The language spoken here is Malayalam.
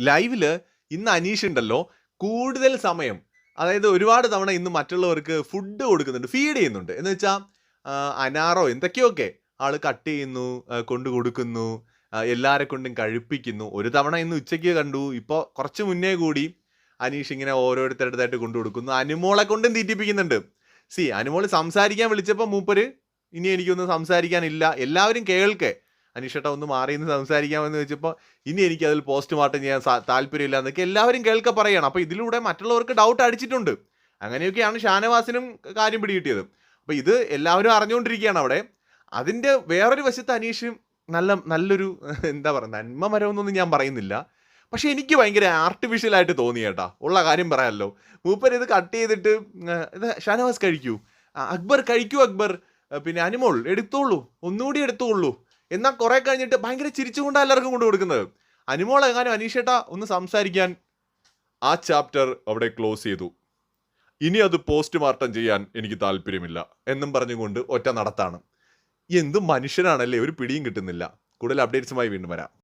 ലൈവിൽ ഇന്ന് അനീഷ് ഉണ്ടല്ലോ. കൂടുതൽ സമയം അതായത് ഒരുപാട് തവണ ഇന്ന് മറ്റുള്ളവർക്ക് ഫുഡ് കൊടുക്കുന്നുണ്ട് ഫീഡ് ചെയ്യുന്നുണ്ട്. എന്ന് വെച്ചാൽ അനാറോ എന്തൊക്കെയൊക്കെ ആൾ കട്ട് ചെയ്യുന്നു കൊണ്ടു കൊടുക്കുന്നു എല്ലാരെ കൊണ്ടും കഴിപ്പിക്കുന്നു. ഒരു തവണ ഇന്ന് ഉച്ചയ്ക്ക് കണ്ടു ഇപ്പോൾ കുറച്ച് മുന്നേ കൂടി അനീഷ് ഇങ്ങനെ ഓരോരുത്തരുടേതായിട്ട് കൊണ്ടു കൊടുക്കുന്നു. അനുമോളെ കൊണ്ടും തീറ്റിപ്പിക്കുന്നുണ്ട്. സി അനുമോൾ സംസാരിക്കാൻ വിളിച്ചപ്പോൾ മൂപ്പര് ഇനി എനിക്കൊന്നും സംസാരിക്കാനില്ല. എല്ലാവരും കേൾക്കെ. അനീഷേട്ട ഒന്ന് മാറി നിന്ന് സംസാരിക്കാമെന്ന് വെച്ചപ്പോൾ ഇനി എനിക്ക് അതിൽ പോസ്റ്റ്മോർട്ടം ചെയ്യാൻ താല്പര്യമില്ല എന്നൊക്കെ എല്ലാവരും കേൾക്ക പറയണം. അപ്പോൾ ഇതിലൂടെ മറ്റുള്ളവർക്ക് ഡൗട്ട് അടിച്ചിട്ടുണ്ട്. അങ്ങനെയൊക്കെയാണ് ഷാനവാസിനും കാര്യം പിടികിട്ടിയത്. അപ്പോൾ ഇത് എല്ലാവരും അറിഞ്ഞുകൊണ്ടിരിക്കുകയാണ് അവിടെ. അതിന്റെ വേറൊരു വശത്ത് അനീഷ് നല്ല നല്ലൊരു എന്താ പറയുക നന്മ മരമെന്നൊന്നും ഞാൻ പറയുന്നില്ല. പക്ഷേ എനിക്ക് ഭയങ്കര ആർട്ടിഫിഷ്യൽ ആയിട്ട് തോന്നി കേട്ടാ. ഉള്ള കാര്യം പറയാമല്ലോ മൂപ്പർ ഇത് കട്ട് ചെയ്തിട്ട് ഇത് ഷാനവാസ് കഴിക്കൂ. അക്ബർ കഴിക്കൂ അക്ബർ. പിന്നെ അനിമോൾ എടുത്തോളൂ. ഒന്നുകൂടി എടുത്തോളൂ. എന്നാൽ കുറെ കഴിഞ്ഞിട്ട് ഭയങ്കര ചിരിച്ചുകൊണ്ടാണ് എല്ലാവർക്കും കൊണ്ട് കൊടുക്കുന്നത്. അനുമോൾ എങ്ങാനും അനീഷേട്ട ഒന്ന് സംസാരിക്കാൻ ആ ചാപ്റ്റർ അവിടെ ക്ലോസ് ചെയ്തു. ഇനി അത് പോസ്റ്റ്മോർട്ടം ചെയ്യാൻ എനിക്ക് താല്പര്യമില്ല എന്നും പറഞ്ഞുകൊണ്ട് ഒറ്റ നടത്താണ്. എന്ത് മനുഷ്യനാണല്ലേ? ഒരു പിടിയും കിട്ടുന്നില്ല. കൂടുതൽ അപ്ഡേറ്റ്സുമായി വീണ്ടും വരാം.